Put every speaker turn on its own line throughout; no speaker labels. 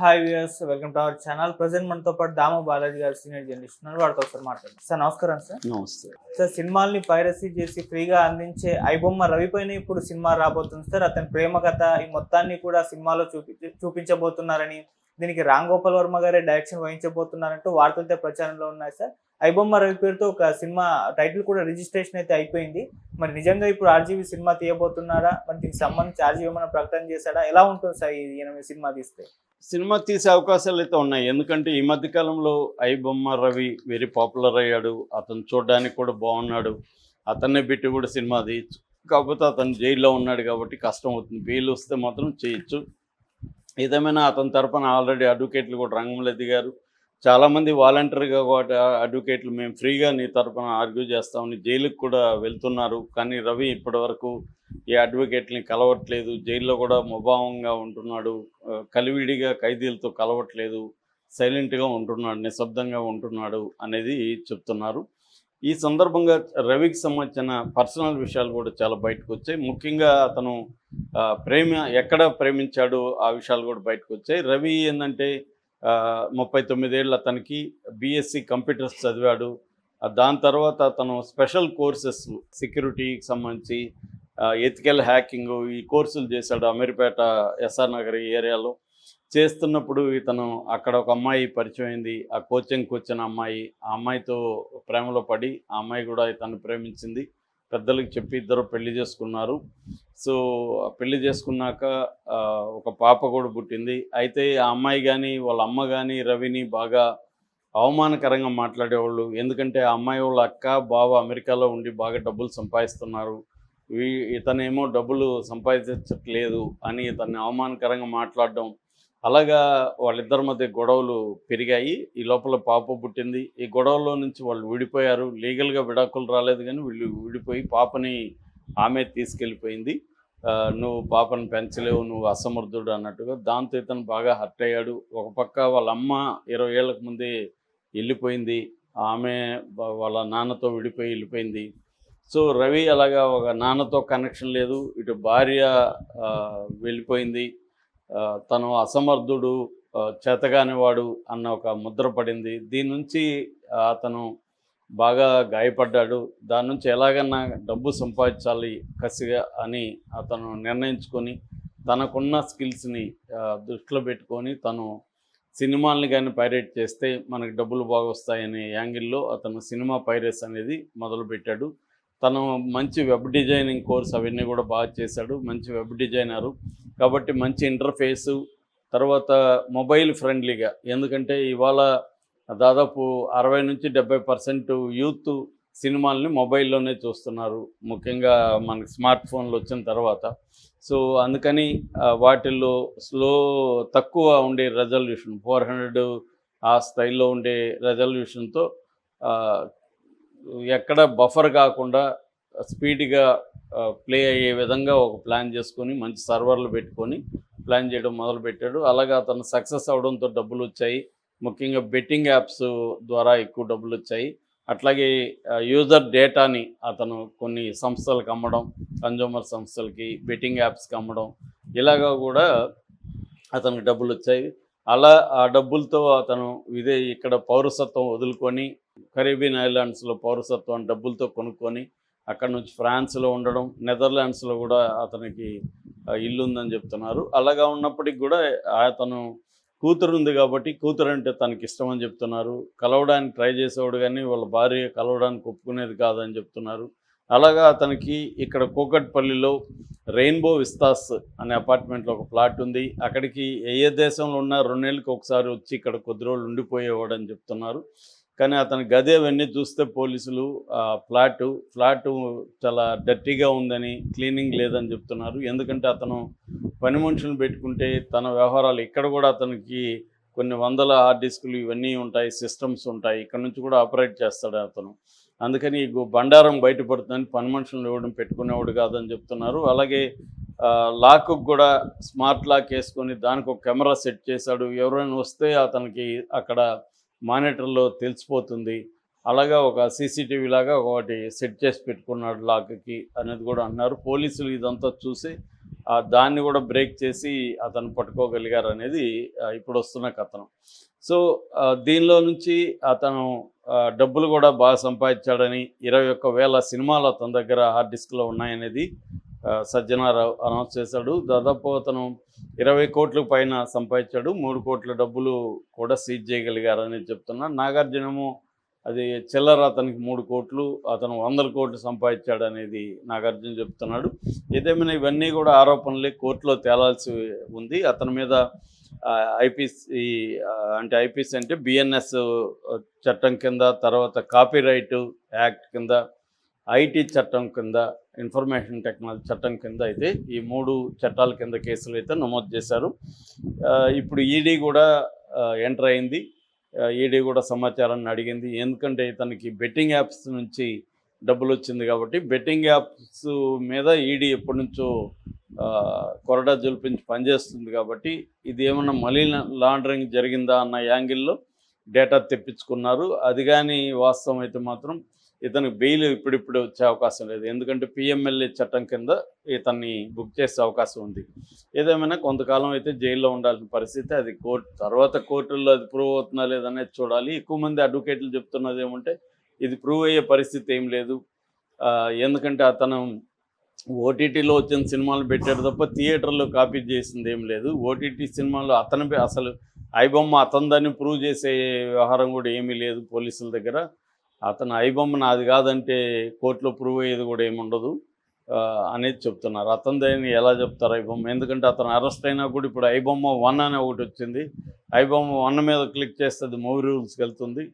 Hi viewers welcome to our channel present మనతో పాటు దామ బాలాజీ గారు సీనియర్ జర్నలిస్ట్ ఉన్నారు. వాడితో ఒకసారి మాట్లాడండి సార్ నమస్కారం సార్.
నమస్తే.
సార్ సినిమాల్ని పైరసీ చేసి ఫ్రీగా అందించే ఐబొమ్మ రవి పైన ఇప్పుడు సినిమా రాబోతుంది సార్. అతని ప్రేమ కథ ఈ మొత్తాన్ని కూడా సినిమాలో చూపి చూపించబోతున్నారని దీనికి రామ్ గోపాల్ వర్మ గారే డైరెక్షన్ వహించబోతున్నారంటూ వార్తలతో ప్రచారంలో ఉన్నాయి సార్. ఐబొమ్మ రవి పేరుతో ఒక సినిమా టైటిల్ కూడా రిజిస్ట్రేషన్ అయితే అయిపోయింది. మరి నిజంగా ఇప్పుడు ఆర్జీవి సినిమా తీయబోతున్నారా మరి దీనికి సంబంధించి ఆర్జీవి ఏమైనా ప్రకటన చేశాడా? ఎలా ఉంటుంది సార్ ఈ ఈయన సినిమా తీస్తే?
సినిమా తీసే అవకాశాలు అయితే ఉన్నాయి. ఎందుకంటే ఈ మధ్యకాలంలో ఐ బొమ్మ రవి వెరీ పాపులర్ అయ్యాడు. అతను చూడడానికి కూడా బాగున్నాడు. అతన్నే పెట్టి కూడా సినిమా తీయచ్చు. కాకపోతే అతను జైల్లో ఉన్నాడు కాబట్టి కష్టం అవుతుంది. బెయిల్ వస్తే మాత్రం చేయొచ్చు. ఏదేమైనా అతని తరపున ఆల్రెడీ అడ్వకేట్లు కూడా రంగంలో ఎదిగారు చాలామంది వాలంటరీగా కూడా అడ్వకేట్లు మేము ఫ్రీగా నీ తరపున ఆర్గ్యూ చేస్తామని జైలుకి కూడా వెళ్తున్నారు. కానీ రవి ఇప్పటివరకు ఈ అడ్వకేట్ని కలవట్లేదు. జైల్లో కూడా ముభావంగా ఉంటున్నాడు. కలివిడిగా ఖైదీలతో కలవట్లేదు. సైలెంట్గా ఉంటున్నాడు. నిశ్శబ్దంగా ఉంటున్నాడు అనేది చెప్తున్నారు. ఈ సందర్భంగా రవికి సంబంధించిన పర్సనల్ విషయాలు కూడా చాలా బయటకు వచ్చాయి ముఖ్యంగా అతను ప్రేమ ఎక్కడ ప్రేమించాడు ఆ విషయాలు కూడా బయటకు వచ్చాయి రవి ఏంటంటే ముప్పై తొమ్మిదేళ్ళు అతనికి బీఎస్సీ కంప్యూటర్స్ చదివాడు. దాని తర్వాత తను స్పెషల్ కోర్సెస్ సెక్యూరిటీకి సంబంధించి ఎథికల్ హ్యాకింగ్ ఈ కోర్సులు చేశాడు అమీర్పేట ఎస్ఆర్ నగర్ ఈ ఏరియాలో. చేస్తున్నప్పుడు ఇతను అక్కడ ఒక అమ్మాయి పరిచయం అయింది. ఆ కోచింగ్కి వచ్చిన అమ్మాయి ఆ అమ్మాయితో ప్రేమలో పడి ఆ అమ్మాయి కూడా ఇతను ప్రేమించింది. పెద్దలకు చెప్పి ఇద్దరు పెళ్ళి చేసుకున్నారు. సో పెళ్ళి చేసుకున్నాక ఒక పాప కూడా పుట్టింది. అయితే ఆ అమ్మాయి కానీ వాళ్ళ అమ్మ కానీ రవిని బాగా అవమానకరంగా మాట్లాడేవాళ్ళు. ఎందుకంటే ఆ అమ్మాయి వాళ్ళ అక్క బావ అమెరికాలో ఉండి బాగా డబ్బులు సంపాదిస్తున్నారు. వీ ఇతనేమో డబ్బులు సంపాదించట్లేదు అని ఇతన్ని అవమానకరంగా మాట్లాడడం. అలాగా వాళ్ళిద్దరి మధ్య గొడవలు పెరిగాయి. ఈ లోపల పాప పుట్టింది. ఈ గొడవలో నుంచి వాళ్ళు విడిపోయారు. లీగల్గా విడాకులు రాలేదు కానీ వీళ్ళు విడిపోయి పాపని ఆమె తీసుకెళ్ళిపోయింది. నువ్వు పాపను పెంచలేవు నువ్వు అసమర్థుడు అన్నట్టుగా దాంతో ఇతను బాగా హర్ట్ అయ్యాడు. ఒక పక్క వాళ్ళ అమ్మ ఇరవై ఏళ్ళకు ముందే వెళ్ళిపోయింది. ఆమె వాళ్ళ నాన్నతో విడిపోయి వెళ్ళిపోయింది. సో రవి అలాగా ఒక నాన్నతో కనెక్షన్ లేదు. ఇటు భార్య వెళ్ళిపోయింది. తను అసమర్థుడు ఆ, చేతగానివాడు అన్న ఒక ముద్ర పడింది. దీని నుంచి అతను బాగా గాయపడ్డాడు. దాని నుంచి ఎలాగన్నా డబ్బు సంపాదించాలి కసిగా అని అతను నిర్ణయించుకొని తనకున్న స్కిల్స్ని దృష్టిలో పెట్టుకొని తను సినిమాల్ని కానీ పైరేట్ చేస్తే మనకి డబ్బులు బాగా వస్తాయనే యాంగిల్లో అతను సినిమా పైరేట్స్ అనేది మొదలుపెట్టాడు. తను మంచి వెబ్ డిజైనింగ్ కోర్స్ అవన్నీ కూడా బాగా చేశాడు. మంచి వెబ్ డిజైనరు. కాబట్టి మంచి ఇంటర్ఫేసు తర్వాత మొబైల్ ఫ్రెండ్లీగా. ఎందుకంటే ఇవాళ దాదాపు అరవై నుంచి డెబ్బై పర్సెంట్ యూత్ సినిమాల్ని మొబైల్లోనే చూస్తున్నారు. ముఖ్యంగా మనకి స్మార్ట్ ఫోన్లు వచ్చిన తర్వాత. సో అందుకని వాటిల్లో స్లో తక్కువ ఉండే రెజల్యూషన్ ఫోర్ హండ్రెడ్ ఆ స్థాయిలో ఉండే రెజల్యూషన్తో ఎక్కడ బఫర్ కాకుండా స్పీడ్గా ప్లే అయ్యే విధంగా ఒక ప్లాన్ చేసుకొని మంచి సర్వర్లు పెట్టుకొని ప్లాన్ చేయడం మొదలుపెట్టాడు. అలాగే అతను సక్సెస్ అవడంతో డబ్బులు వచ్చాయి. ముఖ్యంగా బెట్టింగ్ యాప్స్ ద్వారా ఎక్కువ డబ్బులు వచ్చాయి. అట్లాగే యూజర్ డేటాని అతను కొన్ని సంస్థలకు అమ్మడం కన్జ్యూమర్ సంస్థలకి బెట్టింగ్ యాప్స్కి అమ్మడం ఇలాగా కూడా అతనికి డబ్బులు వచ్చాయి. అలా ఆ డబ్బులతో అతను ఇదే ఇక్కడ పౌరసత్వం వదులుకొని కరీబియన్ ఐలాండ్స్లో పౌరసత్వం డబ్బులతో కొనుక్కొని అక్కడ నుంచి ఫ్రాన్స్లో ఉండడం నెదర్లాండ్స్లో కూడా అతనికి ఇల్లుందని ఇల్లు ఉందని చెప్తున్నారు. అలాగా ఉన్నప్పటికి కూడా అతను కూతురు ఉంది కాబట్టి కూతురు అంటే తనకి ఇష్టం అని చెప్తున్నారు. కలవడానికి ట్రై చేసేవాడు కానీ వాళ్ళ భార్య కలవడానికి ఒప్పుకునేది కాదని చెప్తున్నారు. అలాగా అతనికి ఇక్కడ కూకట్పల్లిలో రెయిన్బో విస్తాస్ అనే అపార్ట్మెంట్లో ఒక ప్లాట్ ఉంది. అక్కడికి ఏ ఏ దేశంలో ఉన్నా రెండేళ్ళకి ఒకసారి వచ్చి ఇక్కడ కొద్ది రోజులు ఉండిపోయేవాడు అని చెప్తున్నారు. కానీ అతని గది అవన్నీ చూస్తే పోలీసులు ఫ్లాటు ఫ్లాట్ చాలా డర్టీగా ఉందని క్లీనింగ్ లేదని చెప్తున్నారు. ఎందుకంటే అతను పని మనుషులను పెట్టుకుంటే తన వ్యవహారాలు ఇక్కడ కూడా అతనికి కొన్ని వందల హార్డ్ డిస్కులు ఇవన్నీ ఉంటాయి సిస్టమ్స్ ఉంటాయి. ఇక్కడ నుంచి కూడా ఆపరేట్ చేస్తాడు అతను. అందుకని ఈ బండారం బయటపడుతుందని పని మనుషులను ఇవ్వడం పెట్టుకునేవాడు కాదని చెప్తున్నారు. అలాగే లాక్ కూడా స్మార్ట్ లాక్ వేసుకొని దానికి ఒక కెమెరా సెట్ చేశాడు. ఎవరైనా వస్తే అతనికి అక్కడ మానిటర్లో తెలిసిపోతుంది. అలాగా ఒక సీసీటీవీ లాగా ఒకటి సెట్ చేసి పెట్టుకున్నాడు లాక్కి అనేది కూడా అన్నారు. పోలీసులు ఇదంతా చూసి దాన్ని కూడా బ్రేక్ చేసి అతను పట్టుకోగలిగారు అనేది ఇప్పుడు వస్తున్న కథనం. సో దీనిలో నుంచి అతను డబ్బులు కూడా బాగా సంపాదించాడని ఇరవై ఒక్క వేల సినిమాలు అతని దగ్గర హార్డ్ డిస్క్లో ఉన్నాయనేది సజ్జనారావు అనౌన్స్ చేశాడు. దాదాపు అతను ఇరవై కోట్ల పైన సంపాదించాడు. మూడు కోట్ల డబ్బులు కూడా సీజ్ చేయగలిగారని చెప్తున్నా. నాగార్జునము అది చిల్లర అతనికి మూడు కోట్లు అతను వందల కోట్లు సంపాదించాడు అనేది నాగార్జున చెప్తున్నాడు. ఏదేమైనా ఇవన్నీ కూడా ఆరోపణలే కోర్టులో తేలాల్సి ఉంది. అతని మీద ఐపీసీ అంటే ఐపీసీ అంటే బిఎన్ఎస్ చట్టం కింద తర్వాత కాపీరైట్ యాక్ట్ కింద ఐటీ చట్టం కింద ఇన్ఫర్మేషన్ టెక్నాలజీ చట్టం కింద అయితే ఈ మూడు చట్టాల కింద కేసులు అయితే నమోదు చేశారు. ఇప్పుడు ఈడీ కూడా ఎంటర్ అయింది. ఈడీ కూడా సమాచారాన్ని అడిగింది. ఎందుకంటే ఇతనికి బెట్టింగ్ యాప్స్ నుంచి డబ్బులు వచ్చింది కాబట్టి బెట్టింగ్ యాప్స్ మీద ఈడీ ఎప్పటి నుంచో కొరడా జుల్పించి పనిచేస్తుంది కాబట్టి ఇది ఏమన్నా మనీ లాండరింగ్ జరిగిందా అన్న యాంగిల్లో డేటా తెప్పించుకున్నారు. అది కానీ వాస్తవం అయితే మాత్రం ఇతనికి బెయిల్ ఇప్పుడిప్పుడు వచ్చే అవకాశం లేదు. ఎందుకంటే పిఎంఎల్ఏ చట్టం కింద ఇతన్ని బుక్ చేసే అవకాశం ఉంది. ఏదేమైనా కొంతకాలం అయితే జైల్లో ఉండాల్సిన పరిస్థితి అది కోర్టు తర్వాత కోర్టుల్లో అది ప్రూవ్ అవుతుందా లేదనేది చూడాలి. ఎక్కువ మంది అడ్వకేట్లు చెప్తున్నది ఏమంటే ఇది ప్రూవ్ అయ్యే పరిస్థితి ఏం లేదు. ఎందుకంటే అతను ఓటీటీలో వచ్చిన సినిమాలు పెట్టాడు తప్ప థియేటర్లో కాపీ చేసింది ఏం లేదు. ఓటీటీ సినిమాలు అతని అసలు ఐబొమ్మ అతనిదాన్ని ప్రూవ్ చేసే వ్యవహారం కూడా ఏమీ లేదు పోలీసుల దగ్గర. అతను ఐబొమ్మ నాది కాదంటే కోర్టులో ప్రూవ్ అయ్యేది కూడా ఏముండదు. అనేది చెప్తున్నారు. అతనిదని ఎలా చెప్తారు ఐబొమ్మ? ఎందుకంటే అతను అరెస్ట్ అయినా కూడా ఇప్పుడు ఐబొమ్మ వన్ అనే ఒకటి వచ్చింది. ఐబొమ్మ వన్ మీద క్లిక్ చేస్తే మూవీ రూల్స్కి వెళ్తుంది.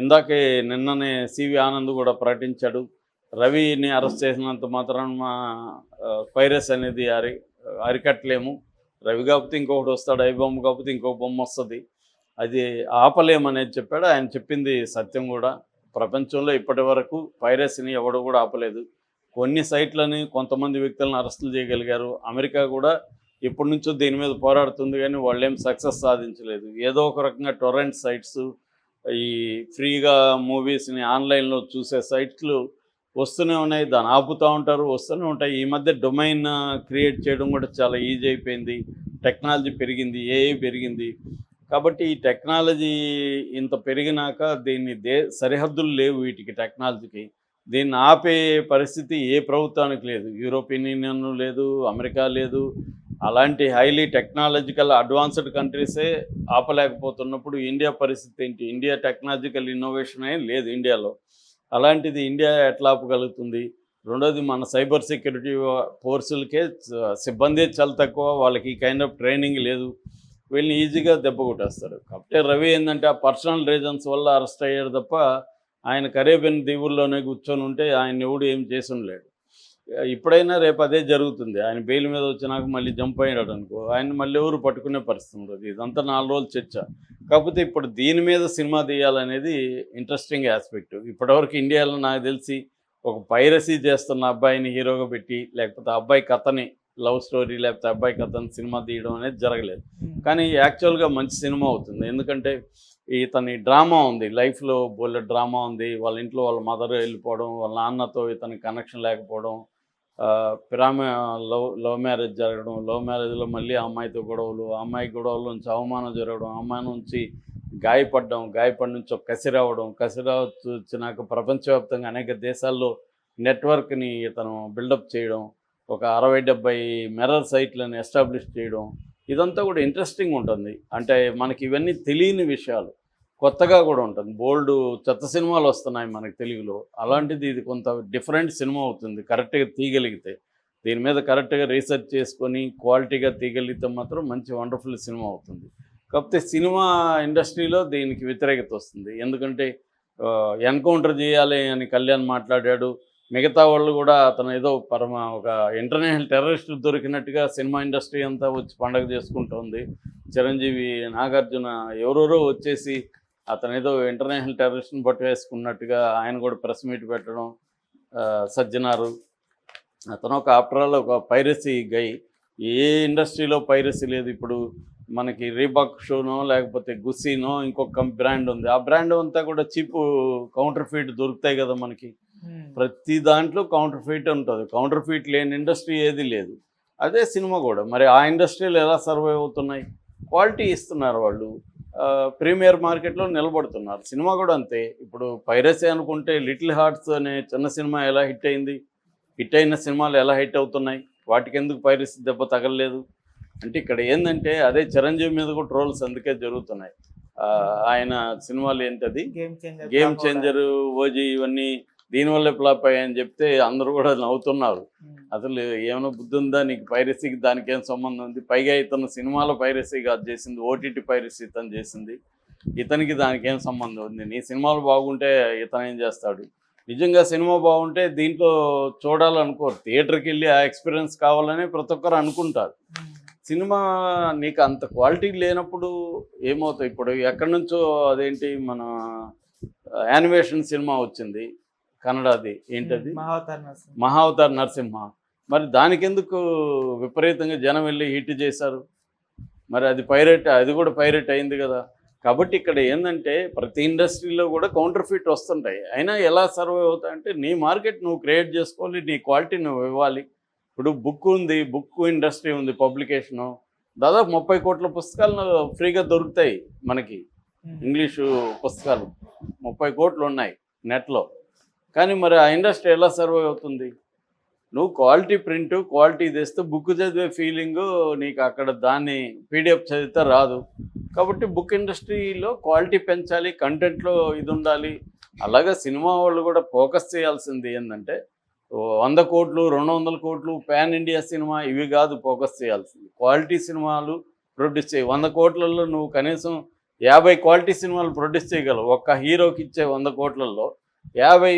ఇందాకే నిన్ననే సివి ఆనంద్ కూడా ప్రకటించాడు. రవిని అరెస్ట్ చేసినంత మాత్రాన మా పైరస్ అనేది అరి అరికట్టలేము. రవి కాకపోతే ఇంకొకటి వస్తాడు ఐబొమ్మ కాకపోతే ఇంకొక బొమ్మ వస్తుంది. అది ఆపలేమనేది చెప్పాడు. ఆయన చెప్పింది సత్యం కూడా. ప్రపంచంలో ఇప్పటి వరకు పైరసీని ఎవడు కూడా ఆపలేదు. కొన్ని సైట్లని కొంతమంది వ్యక్తులను అరెస్టులు చేయగలిగారు. అమెరికా కూడా ఇప్పటి నుంచో దీని మీద పోరాడుతుంది కానీ వాళ్ళు ఏం సక్సెస్ సాధించలేదు. ఏదో ఒక రకంగా టొరెంట్ సైట్స్ ఈ ఫ్రీగా మూవీస్ని ఆన్లైన్లో చూసే సైట్లు వస్తూనే ఉన్నాయి. దాన్ని ఆపుతూ ఉంటారు వస్తూనే ఉంటాయి. ఈ మధ్య డొమైన్ క్రియేట్ చేయడం కూడా చాలా ఈజీ అయిపోయింది. టెక్నాలజీ పెరిగింది ఏఐ పెరిగింది. కాబట్టి ఈ టెక్నాలజీ ఇంత పెరిగినాక దీన్ని దే సరిహద్దులు లేవు వీటికి టెక్నాలజీకి. దీన్ని ఆపే పరిస్థితి ఏ ప్రభుత్వానికి లేదు. యూరోపియన్ యూనియన్ లేదు అమెరికా లేదు. అలాంటి హైలీ టెక్నాలజికల్ అడ్వాన్స్డ్ కంట్రీసే ఆపలేకపోతున్నప్పుడు ఇండియా పరిస్థితి ఏంటి? ఇండియా టెక్నాలజికల్ ఇన్నోవేషన్ ఏం లేదు ఇండియాలో. అలాంటిది ఇండియా ఎట్లా ఆపగలుగుతుంది? రెండోది మన సైబర్ సెక్యూరిటీ ఫోర్సులకే సిబ్బంది చాలా తక్కువ వాళ్ళకి ఈ కైండ్ ఆఫ్ ట్రైనింగ్ లేదు. వీళ్ళని ఈజీగా దెబ్బ కొట్టేస్తారు. కాబట్టి రవి ఏంటంటే ఆ పర్సనల్ రీజన్స్ వల్ల అరెస్ట్ అయ్యాడు తప్ప ఆయన కరేబియన్ దీవుల్లోనే కూర్చొని ఉంటే ఆయన ఎవడు ఏం చేసి ఉండలేడు ఇప్పుడైనా రేపు అదే జరుగుతుంది. ఆయన బెయిల్ మీద వచ్చినాక మళ్ళీ జంప్ అయ్యాడు అనుకో ఆయన మళ్ళీ ఎవరు పట్టుకునే పరిస్థితి ఉండదు. ఇదంతా నాలుగు రోజులు చర్చ. కాకపోతే ఇప్పుడు దీని మీద సినిమా తీయాలనేది ఇంట్రెస్టింగ్ ఆస్పెక్ట్ ఇప్పటివరకు ఇండియాలో నాకు తెలిసి ఒక పైరసీ చేస్తున్న అబ్బాయిని హీరోగా పెట్టి లేకపోతే అబ్బాయి కథని లవ్ స్టోరీ లేకపోతే అబ్బాయి కథని సినిమా తీయడం అనేది జరగలేదు. కానీ యాక్చువల్గా మంచి సినిమా అవుతుంది. ఎందుకంటే ఇతని డ్రామా ఉంది. లైఫ్లో బోలె డ్రామా ఉంది. వాళ్ళ ఇంట్లో వాళ్ళ మదర్ వెళ్ళిపోవడం వాళ్ళ నాన్నతో ఇతనికి కనెక్షన్ లేకపోవడం ప్రేమ లవ్ లవ్ మ్యారేజ్ జరగడం లవ్ మ్యారేజ్లో మళ్ళీ అమ్మాయితో గొడవలు అమ్మాయి గొడవల నుంచి అవమానం జరగడం అమ్మాయి నుంచి గాయపడడం గాయపడి నుంచి ఒక కసి రావడం కసి వచ్చినాక ప్రపంచవ్యాప్తంగా అనేక దేశాల్లో నెట్వర్క్ని ఇతను బిల్డప్ చేయడం ఒక అరవై డెబ్బై మెరర్ సైట్లను ఎస్టాబ్లిష్ చేయడం ఇదంతా కూడా ఇంట్రెస్టింగ్ ఉంటుంది. అంటే మనకి ఇవన్నీ తెలియని విషయాలు. కొత్తగా కూడా ఉంటుంది. బోల్డ్ చెత్త సినిమాలు వస్తున్నాయి మనకి తెలుగులో. అలాంటిది ఇది కొంత డిఫరెంట్ సినిమా అవుతుంది. కరెక్ట్గా తీయగలిగితే. దీని మీద కరెక్ట్గా రీసెర్చ్ చేసుకొని క్వాలిటీగా తీయగలిగితే మాత్రం మంచి వండర్ఫుల్ సినిమా అవుతుంది. కాకపోతే సినిమా ఇండస్ట్రీలో దీనికి వ్యతిరేకత వస్తుంది. ఎందుకంటే ఎన్కౌంటర్ చేయాలి అని కళ్యాణ్ మాట్లాడాడు. మిగతా వాళ్ళు కూడా అతను ఏదో పరమ ఒక ఇంటర్నేషనల్ టెర్రరిస్ట్ దొరికినట్టుగా సినిమా ఇండస్ట్రీ అంతా వచ్చి పండగ చేసుకుంటుంది. చిరంజీవి నాగార్జున ఎవరెవరో వచ్చేసి అతను ఏదో ఇంటర్నేషనల్ టెర్రరిస్ట్ని పట్టు వేసుకున్నట్టుగా ఆయన కూడా ప్రెస్ మీట్ పెట్టడం సజ్జనారు. అతను ఒక ఆఫ్టర్ ఆల్ ఒక పైరసీ గై ఏ ఇండస్ట్రీలో పైరసీ లేదు ఇప్పుడు. మనకి రీబాక్ షోనో లేకపోతే గుస్సీనో ఇంకొక బ్రాండ్ ఉంది. ఆ బ్రాండ్ అంతా కూడా చీప్ కౌంటర్ ఫీట్ దొరుకుతాయి కదా మనకి. ప్రతి దాంట్లో కౌంటర్ ఫీట్ ఉంటుంది. కౌంటర్ ఫీట్ లేని ఇండస్ట్రీ ఏది లేదు. అదే సినిమా కూడా. మరి ఆ ఇండస్ట్రీలు ఎలా సర్వైవ్ అవుతున్నాయి? క్వాలిటీ ఇస్తున్నారు వాళ్ళు. ప్రీమియర్ మార్కెట్లో నిలబడుతున్నారు. సినిమా కూడా అంతే. ఇప్పుడు పైరసీ అనుకుంటే లిటిల్ హార్ట్స్ అనే చిన్న సినిమా ఎలా హిట్ అయింది? హిట్ అయిన సినిమాలు ఎలా హిట్ అవుతున్నాయి? వాటికి ఎందుకు పైరసీ దెబ్బ తగలలేదు? అంటే ఇక్కడ ఏంటంటే అదే చిరంజీవి మీద కూడా ట్రోల్స్ అందుకే జరుగుతున్నాయి. ఆయన సినిమాలు ఏంటది?
గేమ్ చేంజర్
ఓజీ ఇవన్నీ దీనివల్లే ఫ్లాప్ అయ్యాయని చెప్తే అందరూ కూడా నవ్వుతున్నారు. అసలు ఏమైనా బుద్ధి ఉందా? నీకు పైరసీకి దానికి ఏం సంబంధం ఉంది? పైగా ఇతను సినిమాలో పైరసీ కాదు చేసింది ఓటీటీ పైరసీ ఇతను చేసింది. ఇతనికి దానికి ఏం సంబంధం ఉంది? నీ సినిమాలు బాగుంటే ఇతను ఏం చేస్తాడు? నిజంగా సినిమా బాగుంటే దీంట్లో చూడాలనుకోరు. థియేటర్కి వెళ్ళి ఆ ఎక్స్పీరియన్స్ కావాలని ప్రతి ఒక్కరు అనుకుంటారు. సినిమా నీకు అంత క్వాలిటీ లేనప్పుడు ఏమవుతాయి? ఇప్పుడు ఎక్కడి నుంచో అదేంటి మన యానిమేషన్ సినిమా వచ్చింది. కన్నడది ఏంటది?
మహావతార్ నరసింహ.
మహావతార్ నరసింహ. మరి దానికి ఎందుకు విపరీతంగా జనం వెళ్ళి హిట్ చేశారు? మరి అది పైరేట్ అది కూడా పైరేట్ అయింది కదా. కాబట్టి ఇక్కడ ఏంటంటే ప్రతి ఇండస్ట్రీలో కూడా కౌంటర్ ఫిట్ వస్తుంటాయి. అయినా ఎలా సర్వే అవుతాయంటే నీ మార్కెట్ నువ్వు క్రియేట్ చేసుకోవాలి నీ క్వాలిటీ నువ్వు ఇవ్వాలి. ఇప్పుడు బుక్ ఉంది బుక్ ఇండస్ట్రీ ఉంది పబ్లికేషను. దాదాపు ముప్పై కోట్ల పుస్తకాలు ఫ్రీగా దొరుకుతాయి మనకి. ఇంగ్లీషు పుస్తకాలు ముప్పై కోట్లు ఉన్నాయి నెట్లో. కానీ మరి ఆ ఇండస్ట్రీ ఎలా సర్వే అవుతుంది? నువ్వు క్వాలిటీ ప్రింట్ క్వాలిటీ తెస్తే బుక్ చదివే ఫీలింగు నీకు అక్కడ దాన్ని పీడిఎఫ్ చదివితే రాదు. కాబట్టి బుక్ ఇండస్ట్రీలో క్వాలిటీ పెంచాలి కంటెంట్లో ఇది ఉండాలి. అలాగే సినిమా వాళ్ళు కూడా ఫోకస్ చేయాల్సింది ఏంటంటే వంద కోట్లు రెండు వందల కోట్లు పాన్ ఇండియా సినిమా ఇవి కాదు ఫోకస్ చేయాల్సింది. క్వాలిటీ సినిమాలు ప్రొడ్యూస్ చేయి. వంద కోట్లలో నువ్వు కనీసం యాభై క్వాలిటీ సినిమాలు ప్రొడ్యూస్ చేయగలవు. ఒక్క హీరోకి ఇచ్చే వంద కోట్లలో యాభై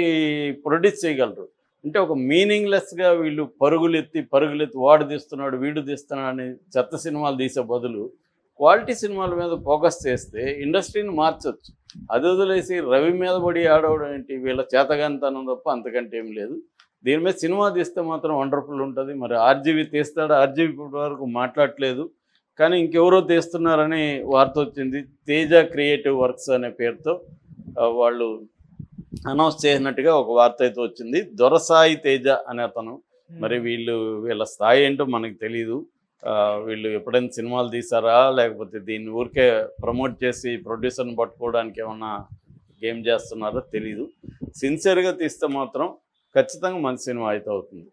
ప్రొడ్యూస్ చేయగలరు. అంటే ఒక మీనింగ్లెస్గా వీళ్ళు పరుగులెత్తి పరుగులెత్తి వాడు తీస్తున్నాడు వీడు తీస్తున్నాడు అని చెత్త సినిమాలు తీసే బదులు క్వాలిటీ సినిమాల మీద ఫోకస్ చేస్తే ఇండస్ట్రీని మార్చొచ్చు. అది వదిలేసి రవి మీద పడి ఆడవడం ఏంటి? వీళ్ళ చేతగానితనం తప్ప అంతకంటే ఏం లేదు. దీని మీద సినిమా తీస్తే మాత్రం వండర్ఫుల్ ఉంటుంది. మరి ఆర్జీవి తీస్తాడు? ఆర్జీవి ఇప్పటి వరకు మాట్లాడట్లేదు కానీ ఇంకెవరో తీస్తున్నారని వార్త వచ్చింది. తేజ క్రియేటివ్ వర్క్స్ అనే పేరుతో వాళ్ళు అనౌన్స్ చేసినట్టుగా ఒక వార్త అయితే వచ్చింది. దొరసాయి తేజ అనే అతను. మరి వీళ్ళు వీళ్ళ స్థాయి ఏంటో మనకు తెలియదు ఆ, వీళ్ళు ఎప్పుడైనా సినిమాలు తీసారా లేకపోతే దీన్ని ఊరికే ప్రమోట్ చేసి ప్రొడ్యూసర్ని పట్టుకోవడానికి ఏమన్నా గేమ్ చేస్తున్నారో తెలియదు సిన్సియర్గా తీస్తే మాత్రం ఖచ్చితంగా మంచి సినిమా అయితే అవుతుంది.